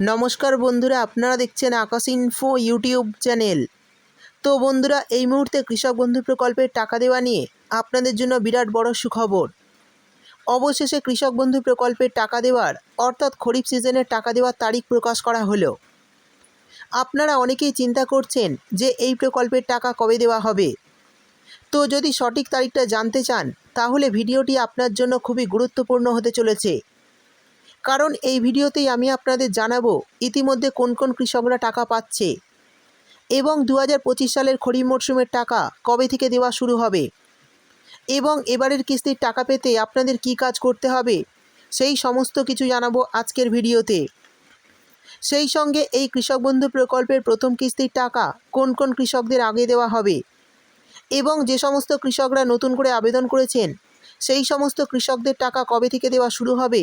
নমস্কার বন্ধুরা, আপনারা দেখছেন আকাশ ইনফো ইউটিউব চ্যানেল তো বন্ধুরা, এই মুহূর্তে কৃষক বন্ধু প্রকল্পের টাকা দেওয়া নিয়ে আপনাদের জন্য বিরাট বড় সুখবর। অবশেষে কৃষক বন্ধু প্রকল্পের টাকা দেওয়ার, অর্থাৎ খরিফ সিজনের টাকা দেওয়ার তারিখ প্রকাশ করা হলো। আপনারা অনেকেই চিন্তা করছেন যে এই প্রকল্পের টাকা কবে দেওয়া হবে। তো যদি সঠিক তারিখটা জানতে চান, তাহলে ভিডিওটি আপনার জন্য খুবই গুরুত্বপূর্ণ হতে চলেছে। কারণ এই ভিডিওতেই আমি আপনাদের জানাব ইতিমধ্যে কোন কোন কৃষকরা টাকা পাচ্ছে এবং দু হাজার পঁচিশ সালের খরিফ মরশুমের টাকা কবে থেকে দেওয়া শুরু হবে এবং এবারের কিস্তির টাকা পেতে আপনাদের কি কাজ করতে হবে সেই সমস্ত কিছু জানাব আজকের ভিডিওতে। সেই সঙ্গে এই কৃষক বন্ধু প্রকল্পের প্রথম কিস্তির টাকা কোন কোন কৃষকদের আগে দেওয়া হবে এবং যে সমস্ত কৃষকরা নতুন করে আবেদন করেছেন সেই সমস্ত কৃষকদের টাকা কবে থেকে দেওয়া শুরু হবে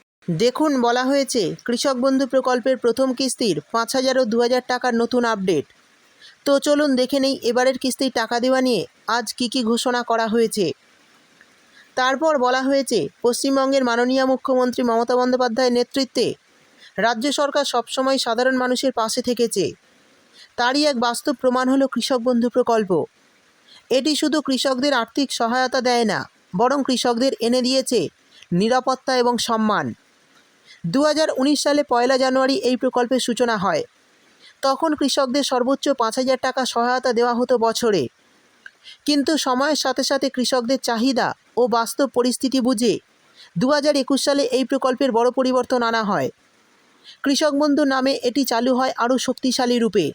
দেখুন, বলা হয়েছে, কৃষক বন্ধু প্রকল্পের প্রথম কিস্তির পাঁচ হাজার ও দু হাজার টাকার নতুন আপডেট। তো চলুন দেখে নেই, এবারের কিস্তির টাকা দেওয়া নিয়ে আজ কি কি ঘোষণা করা হয়েছে। তারপর বলা হয়েছে, পশ্চিমবঙ্গের মাননীয় মুখ্যমন্ত্রী মমতা বন্দ্যোপাধ্যায়ের নেতৃত্বে রাজ্য সরকার সবসময় সাধারণ মানুষের পাশে থেকেছে। তারই এক বাস্তব প্রমাণ হলো কৃষক বন্ধু প্রকল্প। এটি শুধু কৃষকদের আর্থিক সহায়তা দেয় না, বরং কৃষকদের এনে দিয়েছে নিরাপত্তা এবং সম্মান। দু হাজার উনিশ সালে পয়লা জানুয়ারি এই প্রকল্পের সূচনা হয়। তখন কৃষকদের সর্বোচ্চ পাঁচ হাজার টাকা সহায়তা দেওয়া হতো বছরে। কিন্তু সময়ের সাথে সাথে কৃষকদের চাহিদা ও বাস্তব পরিস্থিতি বুঝে দু হাজার একুশ সালে এই প্রকল্পের বড় পরিবর্তন আনা হয়। কৃষক বন্ধু নামে এটি চালু হয় আরও শক্তিশালী রূপে।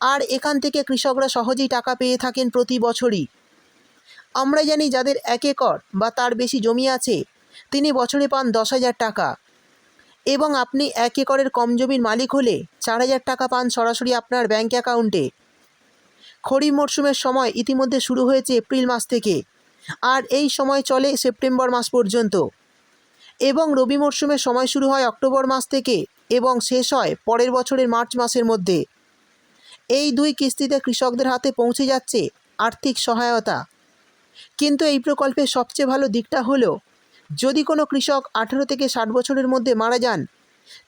আর এখান থেকে কৃষকরা সহজেই টাকা পেয়ে থাকেন প্রতি বছরই। আমরা জানি যাদের এক একর বা তার বেশি জমি আছে, তিনি বছরে পান দশ হাজার টাকা। এবং আপনি এক একরের কম জমির মালিক হলে চার হাজার টাকা পান সরাসরি আপনার ব্যাঙ্ক অ্যাকাউন্টে। খরিফ মরশুমের সময় ইতিমধ্যে শুরু হয়েছে এপ্রিল মাস থেকে। আর এই সময় চলে সেপ্টেম্বর মাস পর্যন্ত। এবং রবি মরশুমের সময় শুরু হয় অক্টোবর মাস থেকে এবং শেষ হয় পরের বছরের মার্চ মাসের মধ্যে। এই দুই কিস্তিতে কৃষকদের হাতে পৌঁছে যাচ্ছে আর্থিক সহায়তা। কিন্তু এই প্রকল্পের সবচেয়ে ভালো দিকটা হলো যদি কোনো কৃষক আঠেরো থেকে ষাট বছরের মধ্যে মারা যান,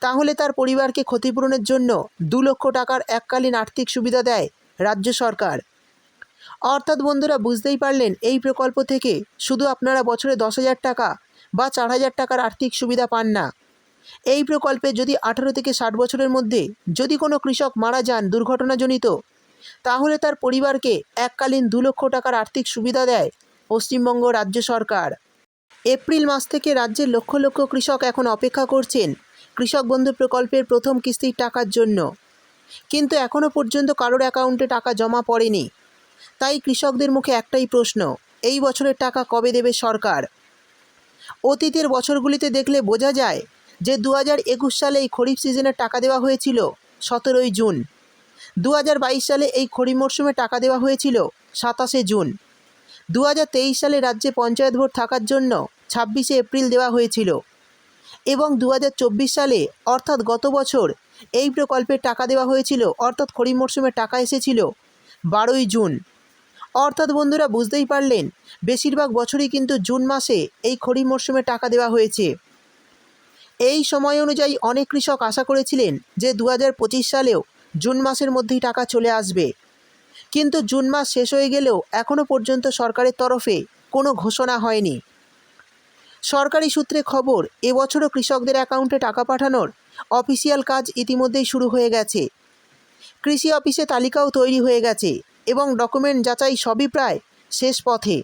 তাহলে তার পরিবারকে ক্ষতিপূরণের জন্য দু লক্ষ টাকার এককালীন আর্থিক সুবিধা দেয় রাজ্য সরকার। অর্থাৎ বন্ধুরা, বুঝতেই পারলেন এই প্রকল্প থেকে শুধু আপনারা বছরে দশ হাজার টাকা বা চার হাজার টাকার আর্থিক সুবিধা পান না। এই প্রকল্পে যদি আঠারো থেকে ষাট বছরের মধ্যে যদি কোনো কৃষক মারা যান দুর্ঘটনাজনিত, তাহলে তার পরিবারকে এককালীন দু লক্ষ টাকার আর্থিক সুবিধা দেয় পশ্চিমবঙ্গ রাজ্য সরকার। এপ্রিল মাস থেকে রাজ্যের লক্ষ লক্ষ কৃষক এখন অপেক্ষা করছেন কৃষক বন্ধু প্রকল্পের প্রথম কিস্তির টাকার জন্য। কিন্তু এখনও পর্যন্ত কারোর অ্যাকাউন্টে টাকা জমা পড়েনি। তাই কৃষকদের মুখে একটাই প্রশ্ন, এই বছরের টাকা কবে দেবে সরকার? অতীতের বছরগুলিতে দেখলে বোঝা যায় যে দু একুশ সালে এই খরিফ সিজনের টাকা দেওয়া হয়েছিল সতেরোই জুন। দু হাজার বাইশ সালে এই খরিফ মরশুমে টাকা দেওয়া হয়েছিল সাতাশে জুন। দু হাজার তেইশ সালে রাজ্যে পঞ্চায়েত ভোট থাকার জন্য ছাব্বিশে এপ্রিল দেওয়া হয়েছিল। এবং দু হাজার চব্বিশ সালে, অর্থাৎ গত বছর, এই প্রকল্পের টাকা দেওয়া হয়েছিল, অর্থাৎ খরিফ মরশুমে টাকা এসেছিল বারোই জুন। অর্থাৎ বন্ধুরা, বুঝতেই পারলেন, বেশিরভাগ বছরই কিন্তু জুন মাসে এই খরিফ মরশুমে টাকা দেওয়া হয়েছে। এই সময় অনুযায়ী অনেক কৃষক আশা করেছিলেন যে দু হাজার পঁচিশ সালেও জুন মাসের মধ্যেই টাকা চলে আসবে। কিন্তু জুন মাস শেষ হয়ে গেলেও এখনও পর্যন্ত সরকারের তরফে কোনো ঘোষণা হয়নি। সরকারি সূত্রে খবর, এবছরও কৃষকদের অ্যাকাউন্টে টাকা পাঠানোর অফিসিয়াল কাজ ইতিমধ্যেই শুরু হয়ে গেছে। কৃষি অফিসে তালিকাও তৈরি হয়ে গেছে এবং ডকুমেন্ট যাচাই সবই প্রায় শেষ পথে।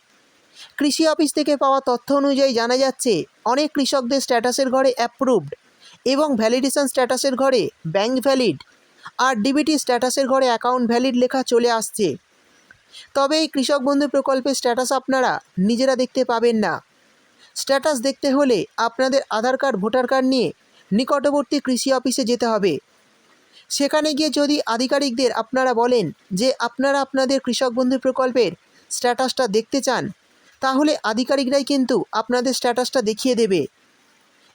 কৃষি অফিস থেকে পাওয়া তথ্য অনুযায়ী জানা যাচ্ছে, অনেক কৃষকদের স্ট্যাটাসের ঘরে অ্যাপ্রুভড এবং ভ্যালিডেশন স্ট্যাটাসের ঘরে ব্যাঙ্ক ভ্যালিড আর ডিবিটি স্ট্যাটাসের ঘরে অ্যাকাউন্ট ভ্যালিড লেখা চলে আসছে। তবে এই কৃষক বন্ধু প্রকল্পের স্ট্যাটাস আপনারা নিজেরা দেখতে পাবেন না। স্ট্যাটাস দেখতে হলে আপনাদের আধার কার্ড, ভোটার কার্ড নিয়ে নিকটবর্তী কৃষি অফিসে যেতে হবে। সেখানে গিয়ে যদি আধিকারিকদের আপনারা বলেন যে আপনারা আপনাদের কৃষক বন্ধু প্রকল্পের স্ট্যাটাসটা দেখতে চান, তাহলে আধিকারিকরাই কিন্তু আপনাদের স্ট্যাটাসটা দেখিয়ে দেবে।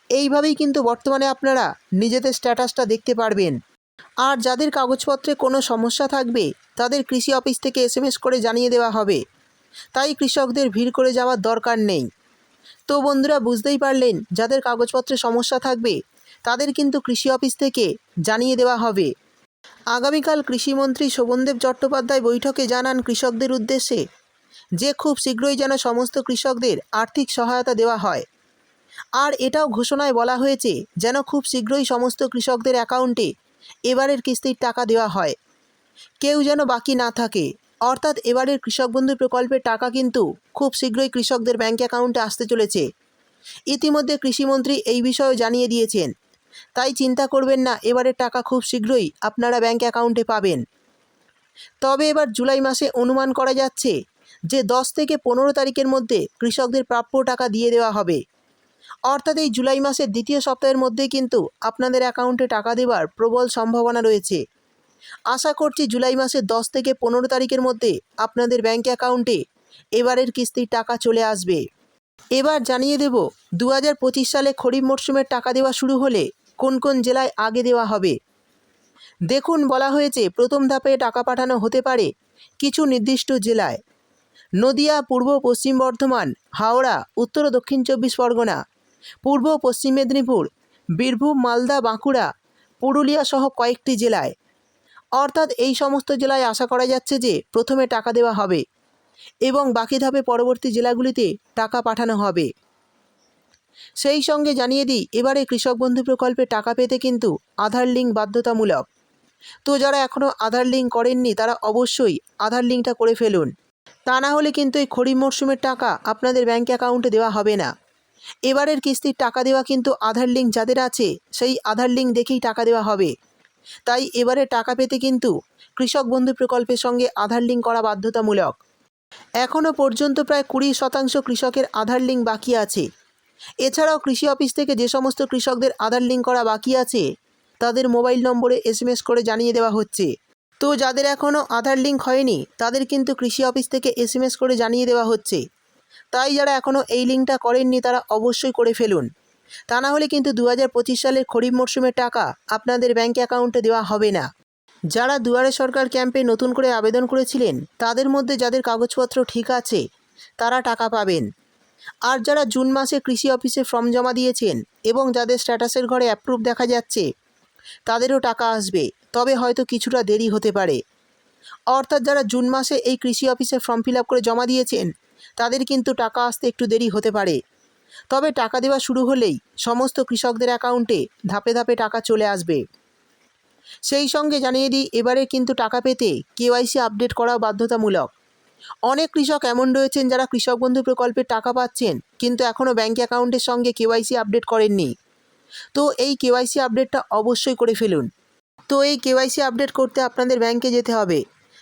এইভাবেই কিন্তু বর্তমানে আপনারা নিজেদের স্ট্যাটাসটা দেখতে পারবেন। আর যাদের কাগজপত্রে কোনো সমস্যা থাকবে, তাদের কৃষি অফিস থেকে এসএমএস করে জানিয়ে দেওয়া হবে। তাই কৃষকদের ভিড় করে যাওয়ার দরকার নেই। তো বন্ধুরা, বুঝতেই পারলেন, যাদের কাগজপত্রে সমস্যা থাকবে, তাদের কিন্তু কৃষি অফিস থেকে জানিয়ে দেওয়া হবে। আগামীকাল কৃষিমন্ত্রী শোভনদেব চট্টোপাধ্যায় বৈঠকে জানান কৃষকদের উদ্দেশ্যে যে খুব শীঘ্রই যেন সমস্ত কৃষকদের আর্থিক সহায়তা দেওয়া হয়। আর এটাও ঘোষণায় বলা হয়েছে, যেন খুব শীঘ্রই সমস্ত কৃষকদের অ্যাকাউন্টে এবারের কিস্তির টাকা দেওয়া হয়। কেউ যেন বাকি না থাকে। অর্থাৎ এবারের কৃষক বন্ধু প্রকল্পের টাকা কিন্তু খুব শীঘ্রই কৃষকদের ব্যাঙ্ক অ্যাকাউন্টে আসতে চলেছে। ইতিমধ্যে কৃষিমন্ত্রী এই বিষয়েও জানিয়ে দিয়েছেন। তাই চিন্তা করবেন না, এবারের টাকা খুব শীঘ্রই আপনারা ব্যাঙ্ক অ্যাকাউন্টে পাবেন। তবে এবার জুলাই মাসে অনুমান করা যাচ্ছে যে দশ থেকে পনেরো তারিখের মধ্যে কৃষকদের প্রাপ্য টাকা দিয়ে দেওয়া হবে। অর্থাৎ এই জুলাই মাসের দ্বিতীয় সপ্তাহের মধ্যেই কিন্তু আপনাদের অ্যাকাউন্টে টাকা দেওয়ার প্রবল সম্ভাবনা রয়েছে। আশা করছি জুলাই মাসের দশ থেকে পনেরো তারিখের মধ্যে আপনাদের ব্যাঙ্ক অ্যাকাউন্টে এবারের কিস্তির টাকা চলে আসবে। এবার জানিয়ে দেব দু হাজার পঁচিশ সালে খরিফ মরশুমের টাকা দেওয়া শুরু হলে কোন কোন জেলায় আগে দেওয়া হবে? দেখুন, বলা হয়েছে প্রথম ধাপে টাকা পাঠানো হতে পারে কিছু নির্দিষ্ট জেলায়। নদিয়া, পূর্ব, পশ্চিম বর্ধমান, হাওড়া, উত্তর ও দক্ষিণ চব্বিশ পরগনা পূর্ব পশ্চিম মেদিনীপুর, বীরভূম, মালদা, বাঁকুড়া, পুরুলিয়া সহ কয়েকটি জেলায়। অর্থাৎ এই সমস্ত জেলায় আশা করা যাচ্ছে যে প্রথমে টাকা দেওয়া হবে এবং বাকি ধাপে পরবর্তী জেলাগুলিতে টাকা পাঠানো হবে। সেই সঙ্গে জানিয়ে দিই, এবারে কৃষক বন্ধু প্রকল্পে টাকা পেতে কিন্তু আধার লিঙ্ক বাধ্যতামূলক। তো যারা এখনও আধার লিঙ্ক করেননি, তারা অবশ্যই আধার লিঙ্কটা করে ফেলুন। তা না হলে কিন্তু এই খরিফ মরশুমের টাকা আপনাদের ব্যাঙ্ক অ্যাকাউন্টে দেওয়া হবে না। এবারের কিস্তির টাকা দেওয়া কিন্তু আধার লিঙ্ক যাদের আছে, সেই আধার লিঙ্ক দেখেই টাকা দেওয়া হবে। তাই এবারে টাকা পেতে কিন্তু কৃষক বন্ধু প্রকল্পের সঙ্গে আধার লিঙ্ক করা বাধ্যতামূলক। এখনও পর্যন্ত প্রায় কুড়ি শতাংশ কৃষকের আধার লিঙ্ক বাকি আছে। এছাড়াও কৃষি অফিস থেকে যে সমস্ত কৃষকদের আধার লিঙ্ক করা বাকি আছে, তাদের মোবাইল নম্বরে এসএমএস করে জানিয়ে দেওয়া হচ্ছে। তো যাদের এখনও আধার লিঙ্ক হয়নি, তাদের কিন্তু কৃষি অফিস থেকে এসএমএস করে জানিয়ে দেওয়া হচ্ছে। তাই যারা এখনও এই লিঙ্কটা করেননি তারা অবশ্যই করে ফেলুন। তা না হলে কিন্তু দু হাজার পঁচিশ সালের খরিফ মরশুমের টাকা আপনাদের ব্যাঙ্ক অ্যাকাউন্টে দেওয়া হবে না। যারা দুয়ারে সরকার ক্যাম্পে নতুন করে আবেদন করেছিলেন, তাদের মধ্যে যাদের কাগজপত্র ঠিক আছে, তারা টাকা পাবেন। আর যারা জুন মাসে কৃষি অফিসে ফর্ম জমা দিয়েছেন এবং যাদের স্ট্যাটাসের ঘরে অ্যাপ্রুভ দেখা যাচ্ছে, তাদেরও টাকা আসবে, তবে হয়তো কিছুটা দেরি হতে পারে। অর্থাৎ যারা জুন মাসে এই কৃষি অফিসে ফর্ম ফিল করে জমা দিয়েছেন তাদের কিন্তু টাকা আসতে একটু দেরি হতে পারে। তবে টাকা দেওয়া শুরু হলেই সমস্ত কৃষকদের অ্যাকাউন্টে ধাপে ধাপে টাকা চলে আসবে। সেই সঙ্গে জানিয়ে দিই, এবারে কিন্তু টাকা পেতে কেওয়াইসি আপডেট করাও বাধ্যতামূলক। অনেক কৃষক এমন রয়েছেন যারা কৃষক বন্ধু প্রকল্পের টাকা পাচ্ছেন, কিন্তু এখনও ব্যাঙ্ক অ্যাকাউন্টের সঙ্গে কেওয়াইসি আপডেট করেননি। তো এই কেওয়াইসি আপডেটটা অবশ্যই করে ফেলুন। তো এই কেওয়াইসি আপডেট করতে আপনাদের ব্যাংকে যেতে হবে।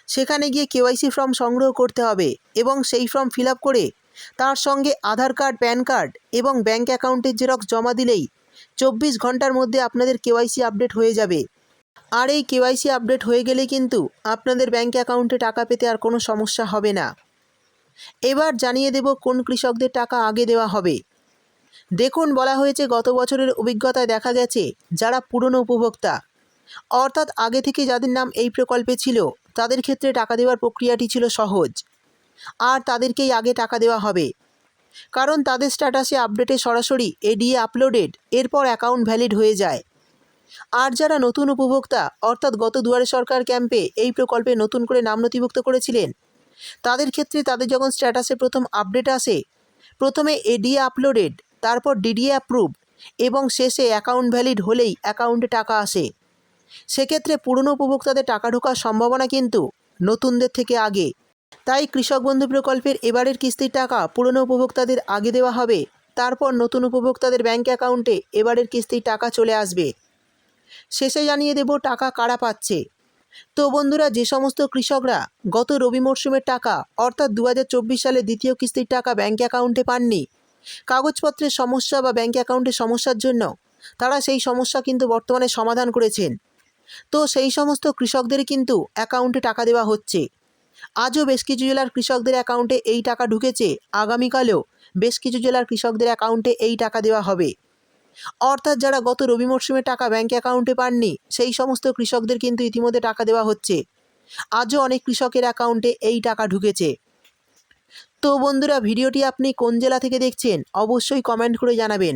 সেখানে গিয়ে কেওয়াইসি ফর্ম সংগ্রহ করতে হবে এবং সেই ফর্ম ফিল করে তার সঙ্গে আধার কার্ড, প্যান কার্ড এবং ব্যাঙ্ক অ্যাকাউন্টের জেরক্স জমা দিলেই চব্বিশ ঘণ্টার মধ্যে আপনাদের কেওয়াইসি আপডেট হয়ে যাবে। আর এই কেওয়াইসি আপডেট হয়ে গেলে কিন্তু আপনাদের ব্যাঙ্ক অ্যাকাউন্টে টাকা পেতে আর কোনো সমস্যা হবে না। এবার জানিয়ে দেব কোন কৃষকদের টাকা আগে দেওয়া হবে। দেখুন, বলা হয়েছে গত বছরের অভিজ্ঞতায় দেখা গেছে যারা পুরনো উপভোক্তা। অর্থাৎ আগে থেকে যাদের নাম এই প্রকল্পে ছিল তাদের ক্ষেত্রে টাকা দেওয়ার প্রক্রিয়াটি ছিল সহজ। আর তাদেরকেই আগে টাকা দেওয়া হবে। কারণ তাদের স্ট্যাটাসে আপডেটে সরাসরি এডিএ আপলোডেড এরপর অ্যাকাউন্ট ভ্যালিড হয়ে যায়। আর যারা নতুন উপভোক্তা, অর্থাৎ গত দুয়ারে সরকার ক্যাম্পে এই প্রকল্পে নতুন করে নাম নথিভুক্ত করেছিলেন, তাদের ক্ষেত্রে তাদের যখন স্ট্যাটাসে প্রথম আপডেট আসে, প্রথমে এডিএ আপলোডেড তারপর ডিডিএ অ্যাপ্রুভ এবং শেষে অ্যাকাউন্ট ভ্যালিড হলেই অ্যাকাউন্টে টাকা আসে। সেক্ষেত্রে পুরনো উপভোক্তাদের টাকা ঢোকার সম্ভাবনা কিন্তু নতুনদের থেকে আগে। তাই কৃষক বন্ধু প্রকল্পের এবারের কিস্তির টাকা পুরনো উপভোক্তাদের আগে দেওয়া হবে। তারপর নতুন উপভোক্তাদের ব্যাঙ্ক অ্যাকাউন্টে এবারের কিস্তির টাকা চলে আসবে। শেষে জানিয়ে দেব টাকা কারা পাচ্ছে। তো বন্ধুরা, যে সমস্ত কৃষকরা গত রবি মরশুমের টাকা, অর্থাৎ দু হাজার চব্বিশ সালে দ্বিতীয় কিস্তির টাকা ব্যাঙ্ক অ্যাকাউন্টে পাননি, কাগজপত্রের সমস্যা বা ব্যাঙ্ক অ্যাকাউন্টের সমস্যার জন্য তারা সেই সমস্যা কিন্তু বর্তমানে সমাধান করেছেন। তো সেই সমস্ত কৃষকদের কিন্তু অ্যাকাউন্টে টাকা দেওয়া হচ্ছে। আজও বেশ কিছু জেলার কৃষকদের অ্যাকাউন্টে এই টাকা ঢুকেছে। আগামীকালেও বেশ কিছু জেলার কৃষকদের অ্যাকাউন্টে এই টাকা দেওয়া হবে। অর্থাৎ যারা গত রবি মরশুমে টাকা ব্যাঙ্ক অ্যাকাউন্টে পাননি, সেই সমস্ত কৃষকদের কিন্তু ইতিমধ্যে টাকা দেওয়া হচ্ছে। আজও অনেক কৃষকের অ্যাকাউন্টে এই টাকা ঢুকেছে। তো বন্ধুরা, ভিডিওটি আপনি কোন জেলা থেকে দেখছেন, অবশ্যই কমেন্ট করে জানাবেন।